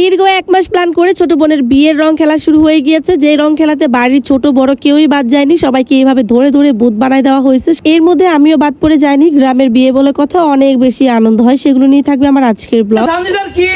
দীর্ঘ এক মাস প্ল্যান করে ছোট বোনের বিয়ের রং খেলা শুরু হয়ে গিয়েছে। যে রং খেলাতে বাড়ির ছোট বড় কেউই বাদ যায়নি। সবাইকে এইভাবে ধরে ধরে বুধ বানায় দেওয়া হয়েছে। এর মধ্যে আমিও বাদ পড়ে যাইনি। গ্রামের বিয়ে বলে কথা অনেক বেশি আনন্দ হয়। সেগুলো নিয়ে থাকবে আমার আজকের ব্লগ কি?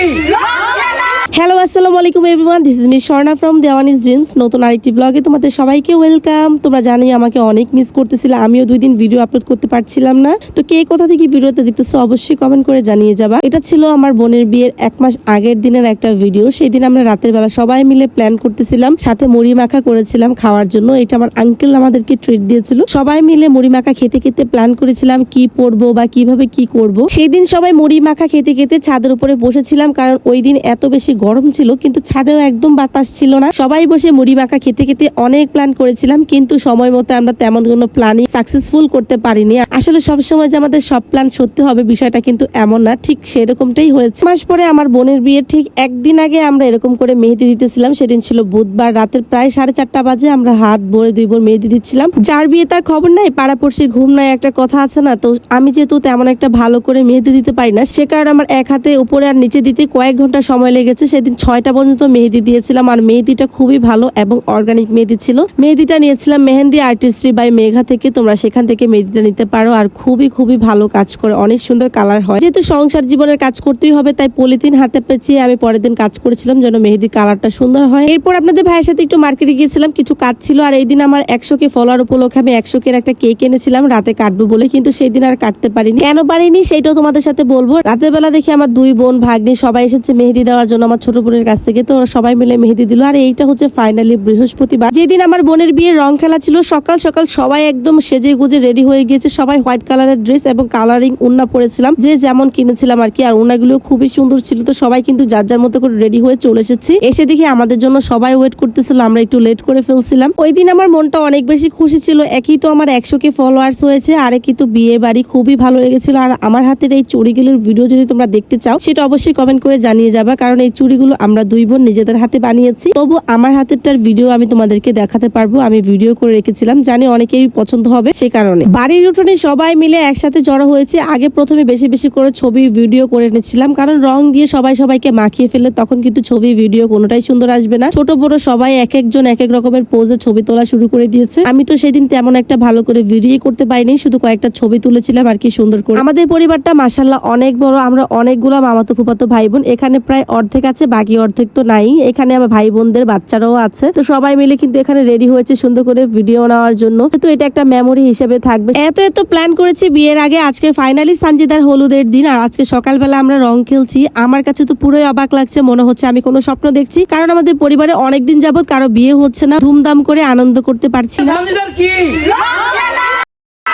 হ্যালো আসসালামু আলাইকুম everyone this is Miss Swarna from Dewani's dreams নতুন আরেকটি ব্লগে তোমাদের সবাইকে ওয়েলকাম তোমরা জানোই আমাকে অনেক মিস করতেছিলে, আমিও দুই দিন ভিডিও আপলোড করতে পারছিলাম না। তো কে কোথা থেকে ভিডিওতে দেখতেছো অবশ্যই কমেন্ট করে জানিয়ে যাবা। এটা ছিল আমার বোনের বিয়ের এক মাস আগের দিনের একটা ভিডিও সেই দিন আমরা রাতের বেলা সবাই মিলে প্ল্যান করতেছিলাম, সাথে মুড়ি মাখা করেছিলাম খাওয়ার জন্য। এটা আমার আঙ্কেল আমাদেরকে ট্রিট দিয়েছিল। সবাই মিলে মুড়ি মাখা খেতে খেতে প্ল্যান করেছিলাম কি পরবো বা কীভাবে কি করব। সেই দিন সবাই মুড়ি মাখা খেতে খেতে ছাদের উপরে বসেছিলাম, কারণ ওই দিন এত বেশি গরম ছিল, কিন্তু ছাদেও একদম বাতাস ছিল না। সবাই বসে মুড়ি মাখা খেতে খেতে অনেক প্ল্যান করেছিলাম, কিন্তু সময় মতো আমরা তেমন কোনো প্ল্যানই সাকসেসফুল করতে পারিনি। আসলে সবসময় যে আমাদের সব প্ল্যান সত্যি হবে বিষয়টা কিন্তু এমন না, ঠিক সেরকমটাই হয়েছে। মাস পরে আমার বোনের বিয়ে, ঠিক একদিন আগে আমরা এরকম করে মেহেদি দিতেছিলাম। সেদিন ছিল বুধবার, রাতের প্রায় সাড়ে চারটা বাজে আমরা হাত ভরে দুই বোর মেহেদি দিচ্ছিলাম। যার বিয়ে তার খবর নাই, পাড়াপড়শির ঘুম নাই, একটা কথা আছে না, তো আমি যেহেতু তেমন একটা ভালো করে মেহেদি দিতে পারি না, সে কারণে আমার এক হাতে, উপরে আর নিচে দিতে কয়েক ঘণ্টা সময় লেগেছে। সেদিন ছয়টা পর্যন্ত মেহেদি দিয়েছিলাম আর মেহেদিটা খুবই ভালো এবং অর্গানিক মেহেদি ছিল। মেহেদিটা নিয়েছিলাম মেহেন্দি আর্টিস্ট্রি বাই মেঘা থেকে, তোমরা সেখান থেকে মেহেদিটা নিতে পারো আর খুবই খুবই ভালো কাজ করে, অনেক সুন্দর কালার হয়। যেহেতু সংসার জীবনের কাজ করতেই হবে, তাই পলিথিন হাতে পেঁচিয়ে আমি পরের দিন কাজ করেছিলাম যেন মেহেদি কালারটা সুন্দর হয়। এরপর আপনাদের ভাইয়ের সাথে একটু মার্কেটে গিয়েছিলাম, কিছু কাজ ছিল আর এই দিন আমার একশো কে ফলোয়ার উপলক্ষে আমি একশো কের একটা কেক এনেছিলাম, রাতে কাটবো বলে, কিন্তু সেই দিন আর কাটতে পারিনি। কেন পারিনি সেটাও তোমাদের সাথে বলব। রাতের বেলা দেখি আমার দুই বোন ভাগ্নি সবাই এসেছে মেহেদি দেওয়ার জন্য আমার ছোট বোনের কাছ থেকে, তো ওরা সবাই মিলে মেহেদি দিল। আর এইটা হচ্ছে ফাইনালি বৃহস্পতিবার। যেদিন আমার বোনের বিয়ের রং খেলা ছিল, সকাল সকাল সবাই একদম সেজে গুজে রেডি হয়ে গিয়েছে। সবাই হোয়াইট কালারের ড্রেস এবং কালারিং উন্না পরেছিলাম। যে যেমন কিনেছিলাম আর কি, আর উন্নাগুলো খুবই সুন্দর ছিল। তো সবাই কিন্তু যার যার মতো করে রেডি হয়ে চলে এসেছি। এসে দেখি আমাদের জন্য সবাই ওয়েট করতেছিল, আমরা একটু লেট করে ফেলছিলাম। ওই দিন আমার মনটা অনেক বেশি খুশি ছিল। একই তো আমার একশো কে ফলোয়ার্স হয়েছে, আর একই তো বিয়ে বাড়ি খুবই ভালো লেগেছিল। আর আমার হাতের এই চুড়িগুলোর ভিডিও যদি তোমরা দেখতে চাও, সেটা অবশ্যই কমেন্ট করে জানিয়ে যাবা, কারণ এই চুড়িগুলো আমরা দুই বোন নিজেদের হাতে বানিয়েছি। তবু আমার হাতেরটার ভিডিও আমি তোমাদেরকে দেখাতে পারব। আমি ভিডিও করে রেখেছিলাম। জানি অনেকেরই পছন্দ হবে সে কারণে। বাড়ির উঠোনে সবাই মিলে একসাথে জড়ো হয়েছে। আগে প্রথমে বেশি বেশি করে ছবি ভিডিও করে নিচ্ছিলাম কারণ রং দিয়ে সবাই সবাইকে মাখিয়ে ফেলে তখন কিন্তু ছবি ভিডিও কোনোটাই সুন্দর আসবে না। ছোট বড় সবাই এক একজন এক এক রকমের পোজে ছবি তোলা শুরু করে দিয়েছে। আমি তো সেদিন তেমন একটা ভালো করে ভিডিও করতে পারিনি। শুধু কয়েকটা ছবি তুলেছিলাম আর কি সুন্দর করে। আমাদের পরিবারটা মাসাল্লাহ অনেক বড়। আমরা অনেকগুলো মামাতো ফুপাতো ভাই বোন এখানে প্রায় অর্ধেক আছে বাকি অর্ধেক তো নাই। এখানে আমার ভাই বোনদের বাচ্চারাও আছে। তো সবাই মিলে কিন্তু এখানে রেডি হয়েছে সুন্দর করে ভিডিও নেওয়ার জন্য। তো এটা একটা মেমোরি হিসেবে থাকবে। এত এত প্ল্যান করেছি বিয়ের আগে। আজকে ফাইনালি সানজিদার হলুদের দিন। আর আজকে সকালবেলা আমরা রং খেলছি। আমার কাছে তো পুরোই অবাক লাগছে। মনে হচ্ছে আমি কোনো স্বপ্ন দেখছি। কারণ আমাদের পরিবারে অনেকদিন যাবত কারও বিয়ে হচ্ছে না। ধুমধাম করে আনন্দ করতে পারছি না সামনেদার কি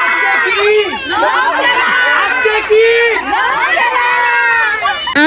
আজকে কি আজকে কি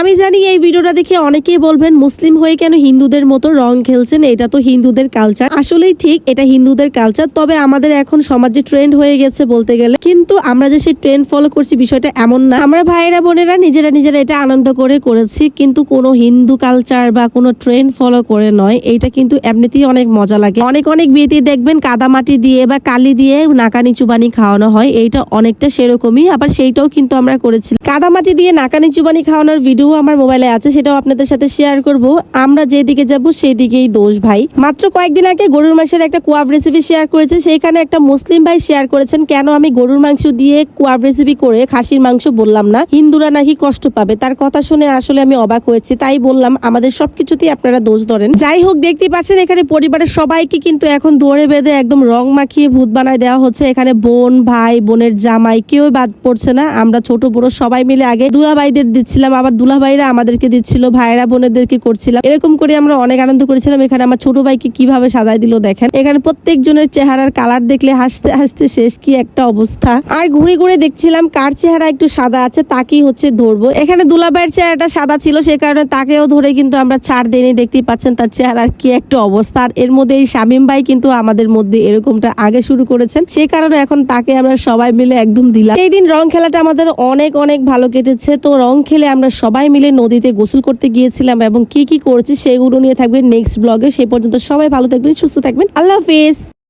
আমি জানি এই ভিডিওটা দেখে অনেকেই বলবেন, মুসলিম হয়ে কেন হিন্দুদের মতো রং খেলছেন? এটা তো হিন্দুদের কালচার আসলেই ঠিক, এটা হিন্দুদের কালচার তবে আমাদের এখন সমাজে ট্রেন্ড হয়ে গেছে বলতে গেলে। কিন্তু আমরা যে সেই ট্রেন্ড ফলো করছি বিষয়টা এমন না। আমরা ভাইয়েরা, বোনেরা নিজেরা নিজেরা এটা আনন্দ করে করেছি, কিন্তু কোনো হিন্দু কালচার বা কোনো ট্রেন্ড ফলো করে নয়। এটা কিন্তু এমনিতেই অনেক মজা লাগে। অনেক অনেক বিয়েতে দেখবেন কাদামাটি দিয়ে বা কালি দিয়ে নাকানি চুবানি খাওয়ানো হয়। এইটা অনেকটা সেরকমই, আবার সেইটাও কিন্তু আমরা করেছি। কাদামাটি দিয়ে নাকানি চুবানি খাওয়ানোর ভিডিও আমার মোবাইলে আছে, সেটাও আপনাদের সাথে শেয়ার করব। আমরা যেদিকে যাব সেই দিকেই দোষ ভাই। মাত্র কয়েকদিন আগে গরুর মাংসের একটা কোয়াব রেসিপি শেয়ার করেছে সেইখানে একটা মুসলিম ভাই শেয়ার করেছেন, কেন আমি গরুর মাংস দিয়ে কোয়াব রেসিপি করে খাসির মাংস বললাম না? হিন্দুরা নাকি কষ্ট পাবে? তার কথা শুনে আসলে আমি অবাক হয়েছি, তাই বললাম, আমাদের সবকিছুতেই আপনারা দোষ ধরেন। যাই হোক দেখতে পাচ্ছেন, এখানে পরিবারের সবাইকে কিন্তু এখন দৌড়ে বেঁধে একদম রং মাখিয়ে ভূত বানায় দেওয়া হচ্ছে। এখানে বোন, ভাই, বোনের জামাই কেউ বাদ পড়ছে না। আমরা ছোট, বড় সবাই মিলে আগে দুলাভাইদের দিচ্ছিলাম, আবার দুলাভাইরা আমাদেরকে দিচ্ছিল, ভাইরা বোনেদেরকে করছিলাম এরকম করে আমরা অনেক আনন্দ করেছিলাম। এখানে আমার ছোট ভাইকে কীভাবে সাজাই দিল দেখেন। এখানে প্রত্যেক জনের চেহারার কালার দেখলে হাসতে হাসতে শেষ কি একটা অবস্থা। আর ঘুরে ঘুরে দেখছিলাম কার চেহারা একটু সাদা আছে, তাকেই হচ্ছে ধরবো। এখানে দুলাভাইয়ের চেহারাটা সাদা ছিল, সে কারণে তাকেও ধরে কিন্তু আমরা ছাড় দেনি দেখতেই পাচ্ছেন তার চেহারার কি একটা অবস্থা। আর এর মধ্যে এই শামীম ভাই কিন্তু আমাদের মধ্যে এরকমটা আগে শুরু করেছেন। সে কারণে এখন তাকে আমরা সবাই মিলে একদম দিলাম। এই দিন রং খেলাটা আমাদের অনেক অনেক ভালো কেটেছে। তো রং খেলে আমরা সবাই মিলে নদীতে গোসল করতে গিয়েছিলাম এবং কি কি করেছি সেগুলো নিয়ে থাকবেন নেক্সট ব্লগে সেই পর্যন্ত সবাই ভালো থাকবেন, সুস্থ থাকবেন। আল্লাহ হাফিজ।